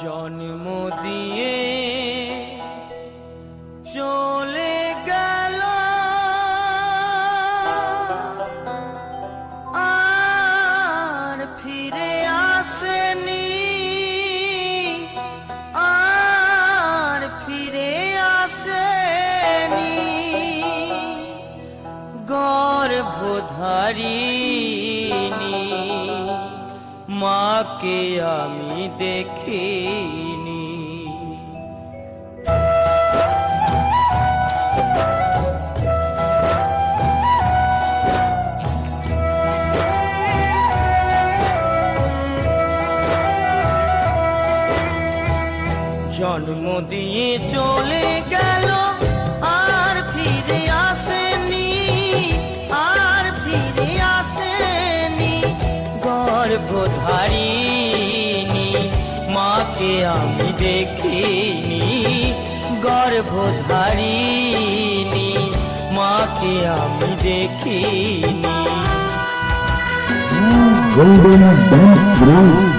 জন্ম দিয়ে চলে গেল। আর ফিরে আসেনি। আর ফিরে আসেনি। গর্ভধারিণী মাকে আমি দেখিনি। জন্ম দিয়ে চলে গেল। গর্ভধারিণী মাকে আমি দেখিনি গর্ভধারিণী মাকে আমি দেখিনি Golden Dance Group.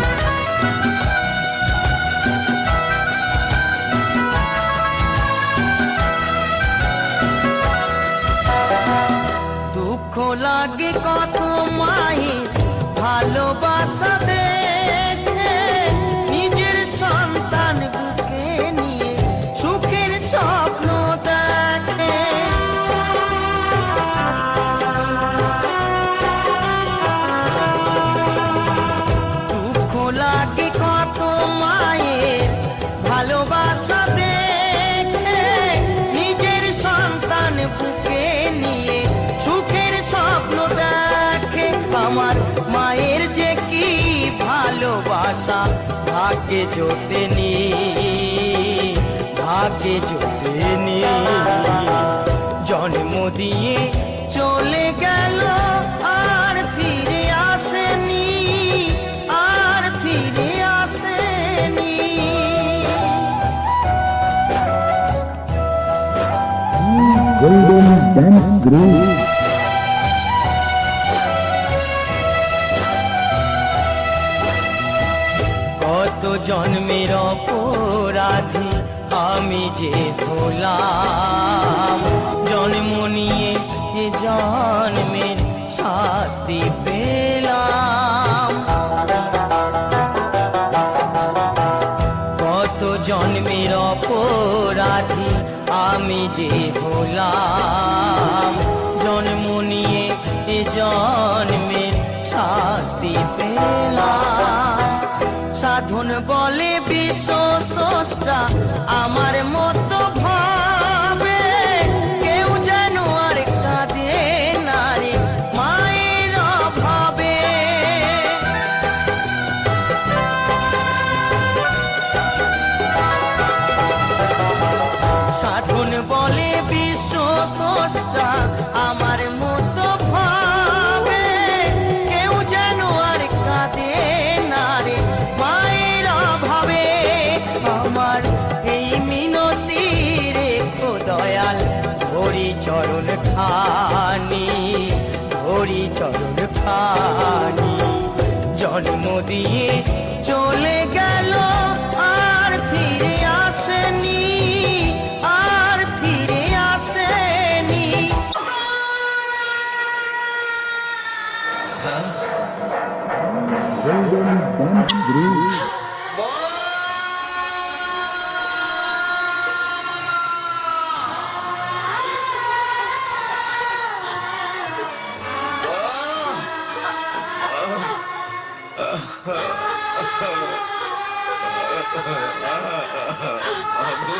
দুঃখ লাগে কত আমার মায়ের যে কি ভালোবাসা, ভাগ্যে জোটেনি ভাগ্যে জোটেনি জন্ম দিয়ে চলে গেল, আর ফিরে আসেনি, আর ফিরে আসেনি Golden Dance Group. কত জন্মের অপরাধী আমি যে হলাম। জন্ম নিয়ে এ জন্মের শাস্তি পেলাম। কত জন্মের অপরাধী আমি যে হলাম। বিশ্ব স্রষ্টা, আমার মতো ভাবে কেউ যেন আর কাঁদে না মায়ের অভাবে। সাধন বলে বিশ্ব স্রষ্টা মিনতি রেখো দয়াল, হরি চরণ খানি, হরি চরণ খানি। জন্ম দিয়ে চলে গেল, আর ফিরে আসেনি, আর ফিরে আসেনি। Golden Dance అబ్బో